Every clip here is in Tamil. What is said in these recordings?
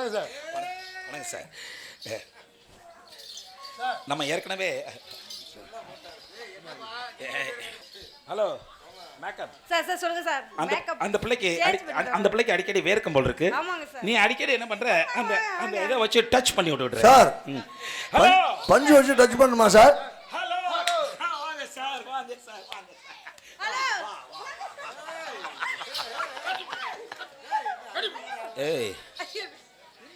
வணக்கம் சார். வணக்கம் சார். நம்ம ஏற்கனவே ஹலோ மேக்கப். சார் சார் சொல்லுங்க சார். அந்த அந்த பிள்ளைக்கு அந்த- பிள்ளைக்கு அடிக்கடி வேர்க்கும் போல் இருக்கு. ஆமாங்க சார். நீ அடிக்கடி என்ன பண்ற? அந்த அந்த இதை வச்சு டச் பண்ணி விட்டு சார் ம். ஹலோ. பஞ்- பஞ்சு வச்சு டச் பண்ணுமா சார்? ஹலோ. வாங்க சார் வாங்க சார் வாங்க சார். ஏய் என்ன மரியாதை ஜாப்ல இருக்கு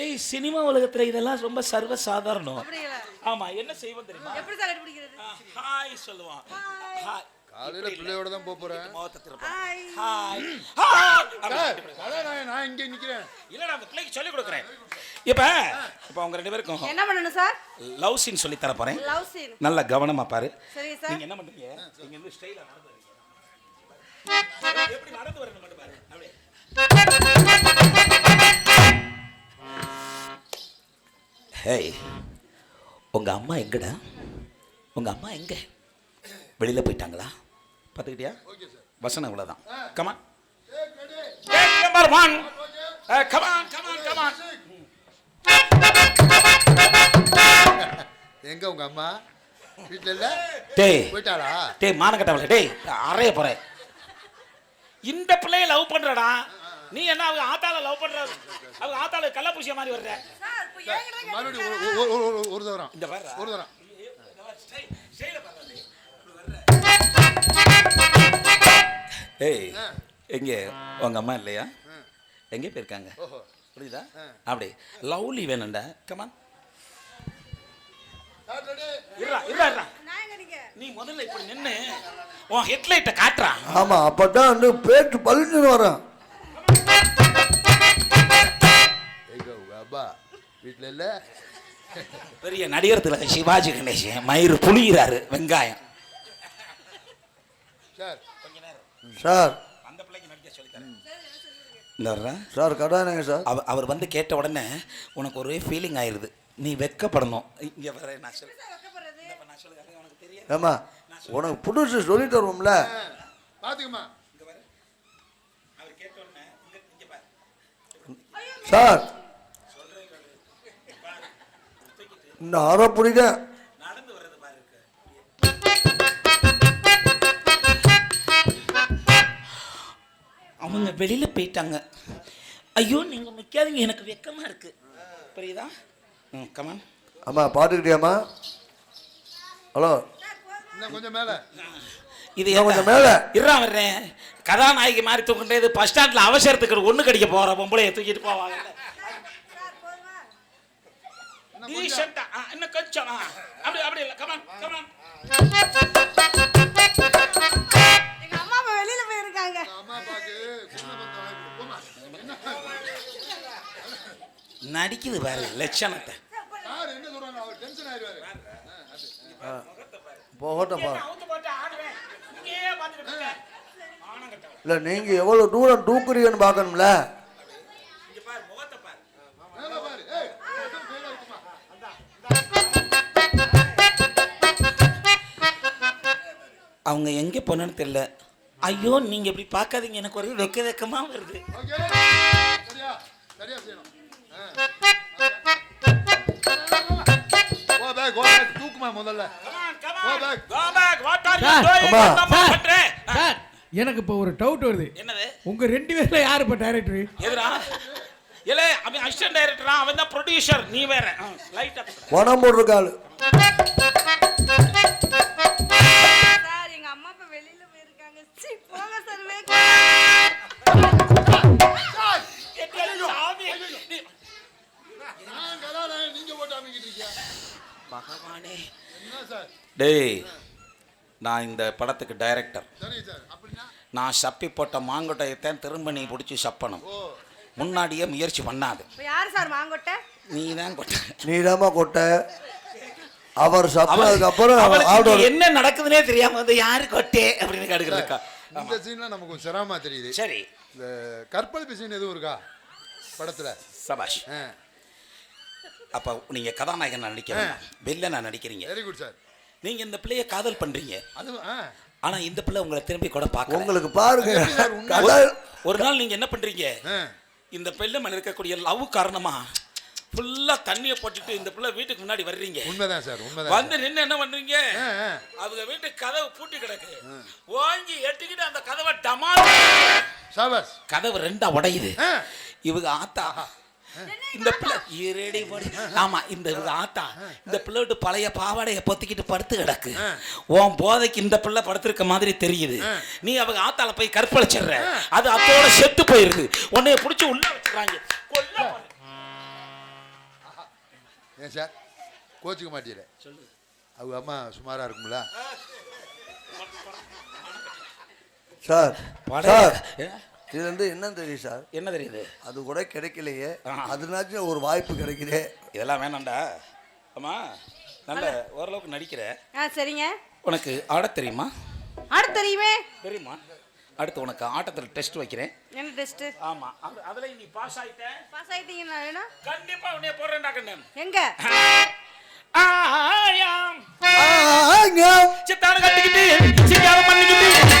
ஏய் சினிமா உலகத்துல இதெல்லாம் ரொம்ப சர்வ சாதாரணம் ஆமா என்ன செய்வோம் தெரியுமா? எப்படி சார் கண்டுபிடிக்கிறது? ஹாய் சொல்லுவான். ஹாய் காலையில பிள்ளையோட தான் போப் போறேன். முகத்தை திருப்ப. ஹாய் ஹாய் ஹாய் சார் அதான் நான் நான் இங்கே நிக்கிறேன். இல்லடா அந்த பிள்ளைக்கு சொல்லி கொடுக்குறேன். இப்ப இப்ப அவங்க ரெண்டு பேருக்கும் என்ன பண்ணணும் சார் லவ் சீன் சொல்லி தர போறேன். Love scene. நல்லா கவனமா பாரு. சரிங்க சார் நீங்க என்ன பண்றீங்க? நீங்க வந்து ஸ்டைலா நடந்து வரீங்க. எப்படி நடந்து வரணும் மட்டும் பாரு. அப்படியே. ஹேய் உங்க அம்மா எங்கடா? உங்க அம்மா எங்க? வெளியில போயிட்டாங்களா? பார்த்துக்கிட்டியா? வசனம் இவ்வளோதான் come on number one come on come on come on எங்க உங்க அம்மா? வீட்ல இல்ல? டேய். போயிட்டாளா? டேய் மானக்கட்டவள டேய் அறைய போறேன். இந்த பிள்ளைய லவ் பண்றடா. நீ என்ன அவங்க ஆத்தால லவ் பண்ற? அவங்க ஆத்தால கள்ளப்பூசிய மாதிரி வர்ற? மறுபடியும் ஒரு- தரம் இந்த பாரு. ஒரு தரம் ஏய் எங்க? உங்க அம்மா இல்லையா? எங்க போயிருக்காங்க? புரியுதா? அப்படி. லவ்லி வேணும்டா. கமான் நீ முதல்ல இப்படி நின்னு உன் ஹெட்லைட்டை காட்டுறா. ஆமா அப்பதான் வந்து பேட்டு பழுந்துன்னு வரும் அப்பா வீட்ல இல்ல. பெரிய நடிகர் திலக சிவாஜி கணேசன் மயிறு புளிகிறாரு வெங்காயம். சார். சார். அந்த பிள்ளைக்கு நடிக்க சொல்லி தரேன் இந்த வர்றா சார் கடானங்க சார். அவ அவர் வந்து கேட்ட உடனே உனக்கு ஒரே ஃபீலிங் ஆயிருது. நீ வெக்கப்படணும். இங்க வர நான் சொல்லு வைக்கப்படுறது? இப்ப நான் சொல்லுறது உனக்கு தெரியாது. ஏமா உனக்கு புதுசு சொல்லி தருவோம்ல. பாத்துக்கம்மா. அவர் கேட்ட உடனே இங்க இங்க பாரு. சார். இந்த அரை பிடிக்க நடந்து வர்றது பாரு இருக்கு. அவங்க வெளியில போயிட்டாங்க. ஐயோ நீங்க நிக்காதீங்க. எனக்கு வெக்கமா இருக்கு. புரியுதா? ம் கமான் அம்மா பாத்துக்கிட்டியாம்மா? ஹலோ. கொஞ்சம் மேல. இது கொஞ்சம் மேல. இருறா வர்றேன். கதாநாயகி மாதிரி தூக்கிட்டு பஸ் ஸ்டாண்ட்ல அவசரத்துக்கு ஒண்ணு கடிக்க போற பொம்பளைய தூக்கிட்டு போவாங்க டீசெண்டா இன்னும் கொஞ்சம் அப்படி அப்படி இல்ல. கமான் கமான் எங்க அம்மா அப்பா வெளியில போயிருக்காங்க. அம்மா அப்பாக்கு சின்ன பந்தம் வாங்கி நடிக்குது பாரு லட்சணத்தை. சார் என்ன சொல்றாங்க? அவர் டென்ஷன் ஆயிடுவாரு. ஆணம் கட்டவன். இல்லை நீங்கள் எவ்வளோ தூரம் தூக்குறீங்கன்னு பார்க்கணும்ல. அவங்க எங்க போனேன்னு தெரியல. ஐயோ நீங்க இப்படி பார்க்காதீங்க. எனக்கு ஒரு வெக்க வெக்கமா வருது. எனக்கு இப்போ ஒரு டவுட் வருது. என்னது? உங்க ரெண்டு பேர்ல யாரு இப்போ டைரக்டர் எதுடா? இல்ல அவன் அசிஸ்டன்ட் டைரக்டரா அவன் தான் ப்ரொடியூசர் நீ வேற. லைட்டா பணம் போட்டிருக்காள். டேய் நான் இந்த படத்துக்கு டைரக்டர் சரி சார் அப்படின்னா? நான் சப்பி போட்ட மாங்கொட்டையத்தான் திரும்ப நீ பிடிச்சி சப்பணும். முன்னாடியே முயற்சி பண்ணாது. இப்போ யார் சார் மாங்கொட்டை? நீ தான் கொட்ட. நீடாம கொட்டை. அவர் சப்பினதுக்கு அப்புறம் என்ன நடக்குதுன்னே தெரியாம வந்து யாரு கொட்டே அப்படின்னு கடுக்கிறதுக்கா இந்த சீன்ல நமக்கு கொஞ்சம் சிரமமா தெரியுது. சரி. இந்த கற்பழிப்பு சீன் எதுவும் இருக்கா? படத்துல? சபாஷ். ஆ. அப்ப நீங்க கதாநாயகன் நடிக்கிறீங்க வில்லனா நடிக்கிறீங்க. வெரி குட் சார் நீங்க இந்த பிள்ளைய காதல் பண்றீங்க. அது ஆ. ஆனா இந்த பிள்ளை உங்களை திரும்பி கூட பார்க்கல. உங்களுக்கு பாருங்க. ஒரு நாள் நீங்க என்ன பண்றீங்க? ஆ. இந்த பெல்லு மேல இருக்கக்கூடிய லவ் காரணமா ஃபுல்லா தண்ணியை போட்டுட்டு இந்த பிள்ளை வீட்டுக்கு முன்னாடி வர்றீங்க. உண்மைதான் சார் உண்மைதான். வந்து நின்று என்ன பண்றீங்க. அவங்க வீட்டு கதவு பூட்டி கிடக்கு. வாங்கி எட்டிக்கிட்டு அந்த கதவை டமால் சாபாஸ் கதவு ரெண்டா உடையுது. இவங்க ஆத்தா இந்த பிள்ளை இருடி. ஆமா இந்த ஆத்தா இந்த பிள்ளை விட்டு பழைய பாவாடைய பொத்திக்கிட்டு படுத்து கிடக்கு. உன் போதைக்கு இந்த பிள்ளை படுத்திருக்க மாதிரி தெரியுது. நீ அவங்க ஆத்தால போய் கற்பழிச்சிடுற. அது அத்தோட செத்து போயிருது உன்னைய பிடிச்சி உள்ள வச்சுக்கிறாங்க ஏன் சார்? கோச்சிக்க மாட்டீர அவங்க அம்மா சுமாரா இருக்கும்ல? Sir sir? இது வந்து என்ன? தெரியும் சார்? என்ன தெரியுது? அது கூட கிடைக்கலையே. அதுனாச்சும் ஒரு வாய்ப்பு கிடைக்குதே. இதெல்லாம் வேணாம்டா. அம்மா நல்ல ஓரளவுக்கு நடிக்கிற. ஆ சரிங்க. உனக்கு ஆட தெரியுமா? அடுத்து தெரியுமே. தெரியுமா? அடுத்து உனக்கு ஆட்டத்தில் டெஸ்ட் வைக்கிறேன் என்ன டெஸ்ட் ஆமா அது அதுல நீ பாஸ் ஆயிட்ட பாஸ் ஆயிட்டீங்கன்னா வேணும் கண்டிப்பா உன்னைய போடுறேன்டா கண்ணன் எங்க ஆயாம் ஆங்க. சித்தான கட்டிக்கிட்டு சிங்காரம் பண்ணிக்கிட்டு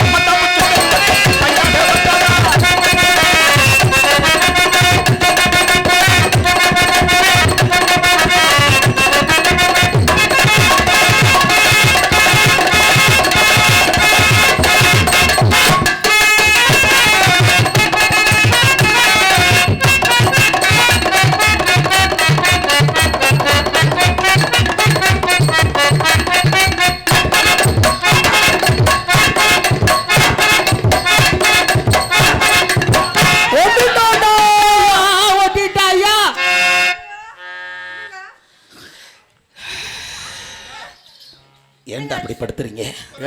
ஏன்டா அப்படி படுத்துறீங்க?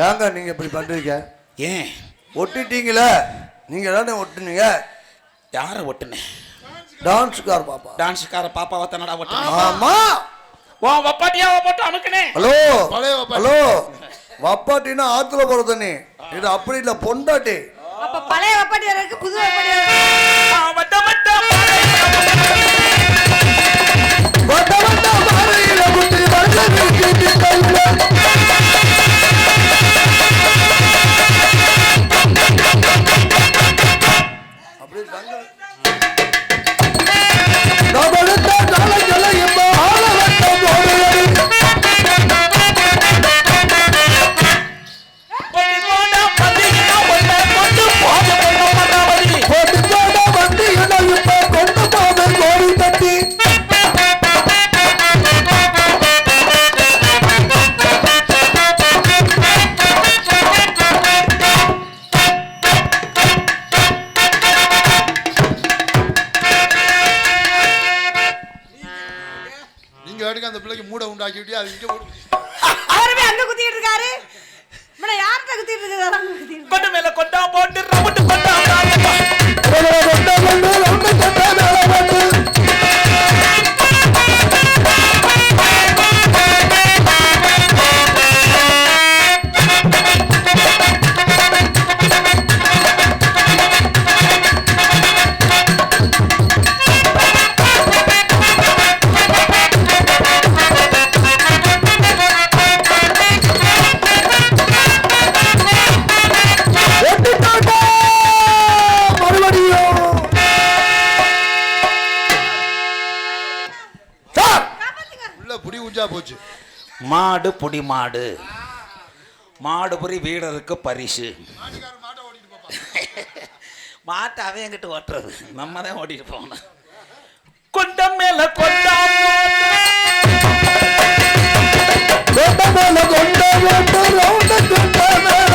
ஏங்க நீங்க இப்படி பண்றீங்க? ஏன்? ஒட்டிட்டீங்களே. நீங்க தானே ஒட்டுனீங்க? யாரை ஒட்டுனேன் டான்ஸ்கார் பாப்பா. டான்ஸுக்கார பாப்பாவை தன்னடா ஒட்டுனேன் ஆமா. உன் வப்பாட்டியாவை போட்டு அமுக்குனே? ஹலோ. பழைய வப்பாட்டி. ஹலோ. வப்பாட்டினா ஆத்துல போறது நீ. இது அப்படி இல்ல பொண்டாட்டி. அப்ப பழைய வப்பாட்டி வேற இருக்கு புது வப்பாட்டி வேற இருக்கு. வட்ட வட்ட வட்ட வட்ட மாலையில பிள்ளைக்கு மூட உண்டாக்கிட்டு அது இங்க மாடு புடி மாடு. மாடு பொறி வீரருக்கு பரிசு. மாட்டுக்காரன் மாட்டை அவன் எங்கிட்ட ஓட்டுறது. நம்ம தான் ஓட்டிட்டு போகணும். கொண்டம் மேல கொண்டா கொண்ட மேல கொண்ட கொண்டு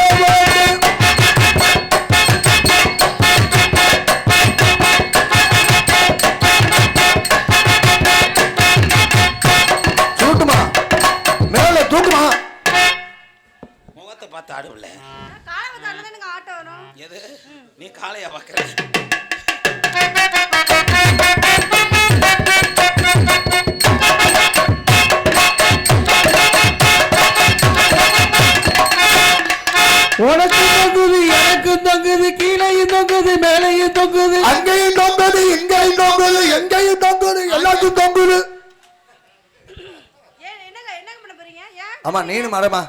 ஆமா நீனு மடமா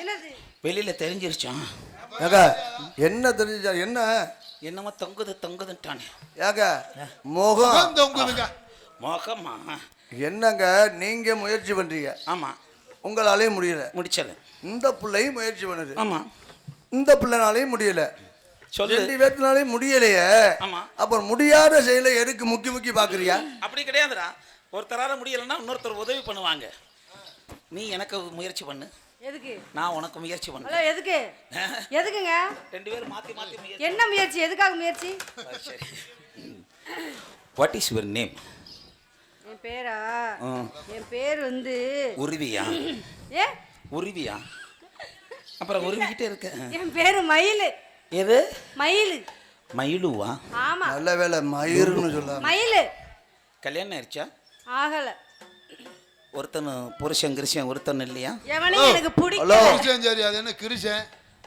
என்னது? வெளியில தெரிஞ்சிருச்சோம் ஏங்க என்ன தெரிஞ்சா என்ன? என்னமோ தொங்குது தொங்குதுன்ட்டானே. ஏங்க முகம். உட்கார்ந்து உங்குதுங்க மோகமா? என்னங்க நீங்க முயற்சி பண்றீங்க? ஆமா. உங்களாலேயும் முடியல. முடிச்சல இந்த பிள்ளையும் முயற்சி பண்ணுது. ஆமா. இந்த பிள்ளைனாலையும் முடியல. சொல்லு. ரெண்டு பேர்த்தினாலையும் முடியலையே. அப்புறம் முடியாத செயலை எதுக்கு முக்கி முக்கி பாக்குறியா? அப்படி கிடையாதுடா. ஒருத்தரால முடியலைன்னா இன்னொருத்தர் உதவி பண்ணுவாங்க. நீ எனக்கு முயற்சி பண்ணு. எதுக்கு? நான் உனக்கு முயற்சி பண்ணு. ஹலோ எதுக்கு? எதுக்குங்க? ரெண்டு பேரும் மாத்தி மாத்தி என்ன முயற்சி? எதுக்காக முயற்சி? சரி. வாட் இஸ் யுவர் நேம் என் பேரா. என் பேர் வந்து உருவியா? ஏ? உருவியா? அப்புறம் உருவிக்கிட்டே இருக்க. என் பேரு மயில். எது? மயில். மயிலுவா? ஆமா. நல்ல வேலை மயிருன்னு சொல்ல மயில். கல்யாணம் ஆயிடுச்சா ஆகல. ஒருத்தன் புருஷன் கிருஷன் ஒருத்தன் இல்லையா? எவனையும் எனக்கு ஹலோ. பிடிக்கல கிருஷ்ணன் சரி அது என்ன கிருஷன்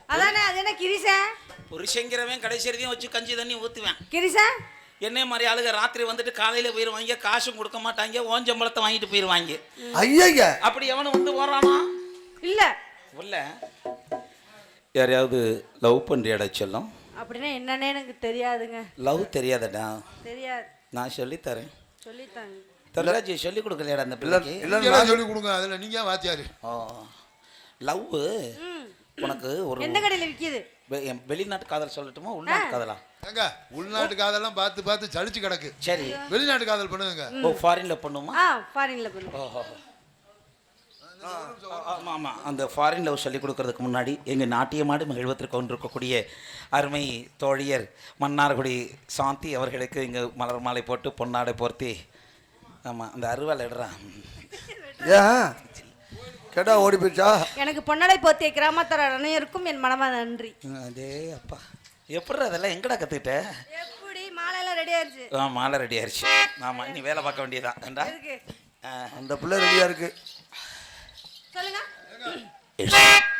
அதானே அது என்ன கிரிசன் புருஷங்கிறவன் கடைசி வரைக்கும் வச்சு கஞ்சி தண்ணி ஊற்றுவேன் கிரிசன் என்னே மாதிரி ஆளுங்க ராத்திரி வந்துட்டு காலையில் போயிடுவாங்க காசும் கொடுக்க மாட்டாங்க ஓஞ்சம்பளத்தை வாங்கிட்டு போயிடுவாங்க ஐயா அப்படி எவனும் வந்து போறானா இல்ல. உள்ள. யாரையாவது லவ் பண்ணுறியாடா செல்லம்? அப்படின்னா என்னன்னே எனக்கு தெரியாதுங்க. லவ் தெரியாதடா. தெரியாது. நான் சொல்லித்தரேன். சொல்லித்தாங்க. தரராஜி சொல்லி கொடுக்கலையாடா அந்த பிள்ளைக்கு? இல்ல நீங்களே சொல்லி கொடுங்க அதுல நீங்க வாத்தியாரு? ஓ லவ் உனக்கு ஒரு எந்த கடையில் விற்கிது வெளிநாட்டு காதல் சொல்லட்டுமா உள்நாட்டு காதலா? ஏங்க உள்நாட்டு காதெல்லாம் பார்த்து பார்த்து சலிச்சு கிடக்கு. சரி. வெளிநாட்டு காதல் பண்ணுங்க. ஓ ஃபாரின்ல பண்ணுமா? ஆ ஃபாரின்ல பண்ணு ஓஹோ. ஆமாம் ஆமாம் அந்த ஃபாரின் லவ் சொல்லிக் கொடுக்கறதுக்கு முன்னாடி எங்கள் நாட்டியமாடு மகிழ்வதற்கு கொண்டிருக்கக்கூடிய அருமை தோழியர் மன்னார்குடி சாந்தி அவர்களுக்கு இங்கே மலர் மாலை போட்டு பொன்னாடை போர்த்தி ஆமாம் அந்த அருவாள் எடுறா. ஏன் கேட்டா ஓடி போயிடுச்சா? எனக்கு பொன்னடை போத்திய கிராமத்தர அனைவருக்கும் என் மனமா நன்றி. அதே அப்பா. எப்படி அதெல்லாம்? எங்கடா கற்றுக்கிட்ட எப்படி? மாலையெல்லாம் ரெடி ஆயிடுச்சு ஆ மாலை ரெடி ஆயிடுச்சு ஆமாம் நீ வேலை பார்க்க வேண்டியதான் ஏண்டா? அந்த பிள்ளை ரெடியா இருக்கு. சொல்லுங்க. It's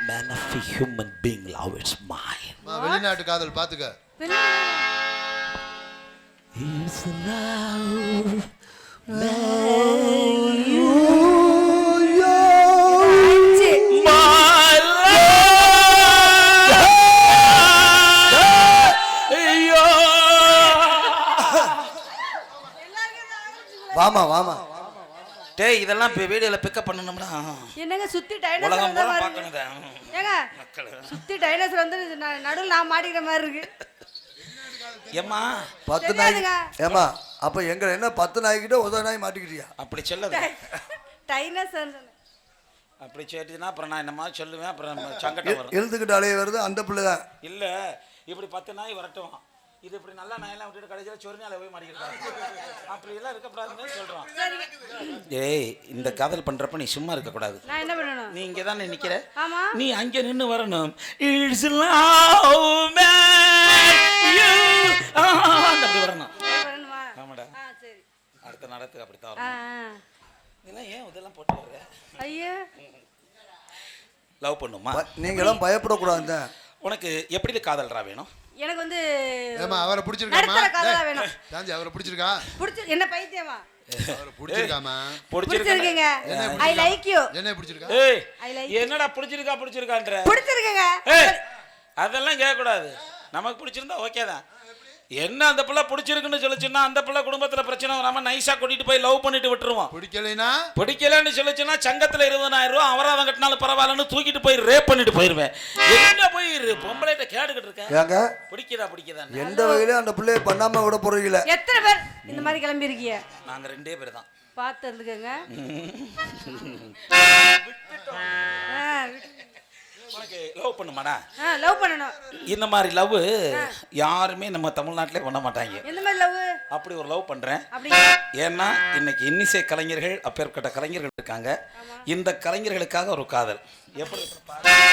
man of a human being love it's mine. அம்மா, வெளிநாட்டு காதல் பாத்துக்க. ஆயிடுச்சு. My வாமா வாமா. டேய் இதெல்லாம் இப்போ வீடியோவில் பிக்கப் பண்ணணும்னா என்னங்க சுத்தி உலகம் டைனோசர் பூரா வருது பார்க்கணுதா ஏங்க மக்கள். சுத்தி டைனோசர் வந்து நடுவுல நான் மாட்டிக்கிற மாதிரி இருக்கு. ஏம்மா? பத்து தெரியாதுங்க. ஏமா அப்ப எங்க என்ன பத்து நாய்கிட்ட உதவ நாய் மாட்டிக்கிட்டியா? அப்படி சொல்லாத டைனோசர் அப்படி சொல்லிட்டுனா அப்புறம் நான் என்னமா சொல்லுவேன் அப்புறம் சங்கடம் வரும். எழுதுக்கிட்டு அலைய வருது அந்த பிள்ளை தான் இல்லை இப்படி பத்து நாய் வரட்டும். இது இப்படி நல்ல நாயெல்லாம் விட்டுட்டு கடைசியில் சொரிநாளை போய் மாட்டிக்கிட்டாங்க. அப்படி எல்லாம் இருக்கக்கூடாதுன்னு சொல்கிறோம் ஏய் இந்த காதல் பண்ணுறப்ப நீ சும்மா இருக்கக்கூடாது நான் என்ன பண்ணணும்? நீ இங்கே தானே நிற்கிற ஆமா. நீ அங்கே நின்று வரணும். இட்ஸ் லவ் அடுத்த நடத்துக்கு அப்படித்தான் ஆ வரணும் ஆ. இதெல்லாம் ஏன் இதெல்லாம் போட்டு வர்ற ஐயோ. லவ் பண்ணுமா? ப- நீங்களாம் பயப்படக்கூடாது உனக்கு எப்படி காதல்ரா வேணும்? எனக்கு வந்து ஏமா அவரை பிடிச்சிருக்காமா? நடுத்தர காதலா வேணும். சாந்தி அவரை பிடிச்சிருக்கா? பிடிச்சி என்ன பைத்தியமா? அவரை பிடிச்சிருக்காமா? பிடிச்சிருக்கீங்க. என்ன ஐ லைக் யூ என்ன பிடிச்சிருக்கா? ஏய் I like என்னடா பிடிச்சிருக்கா பிடிச்சிருக்கான்ற? பிடிச்சிருக்கீங்க. ஏய் அதெல்லாம் கேட்கக்கூடாது. நமக்கு பிடிச்சிருந்தா ஓகே தான். என்ன அந்த பிள்ளை பிடிச்சிருக்குன்னு சொல்லுச்சுன்னா அந்த பிள்ளை குடும்பத்துல பிரச்சனை வராம நைஸா கூட்டிட்டு போய் லவ் பண்ணிட்டு விட்டுருவோம் பிடிக்கலைனா பிடிக்கலன்னு சொல்லுச்சுன்னா சங்கத்துல இருபதாயிரம் ரூபா அபராதம் கட்டினாலும் பரவாயில்லன்னு தூக்கிட்டு போய் ரேப் பண்ணிட்டு போயிருவேன். என்ன போய் பொம்பளைகிட்ட கேட்டுக்கிட்டு இருக்க? ஏங்க? பிடிக்குதா பிடிக்குதா எந்த வகையிலும் அந்த பிள்ளைய பண்ணாம விட போறீங்களே? எத்தனை பேர் இந்த மாதிரி கிளம்பி இருக்கீங்க நாங்க ரெண்டே பேர் தான். பார்த்து இருந்துக்கங்க. உனக்கு லவ் பண்ணுமாடா? லவ் பண்ணணும். இந்த மாதிரி லவ் யாருமே நம்ம தமிழ்நாட்டிலே பண்ண மாட்டாங்க. எந்த மாதிரி லவ் அப்படி ஒரு லவ் பண்றேன். அப்படி. ஏன்னா இன்னைக்கு இன்னிசை கலைஞர்கள் அப்பேற்பட்ட கலைஞர்கள் இருக்காங்க. இந்த கலைஞர்களுக்காக ஒரு காதல். எப்படி இருக்குன்னு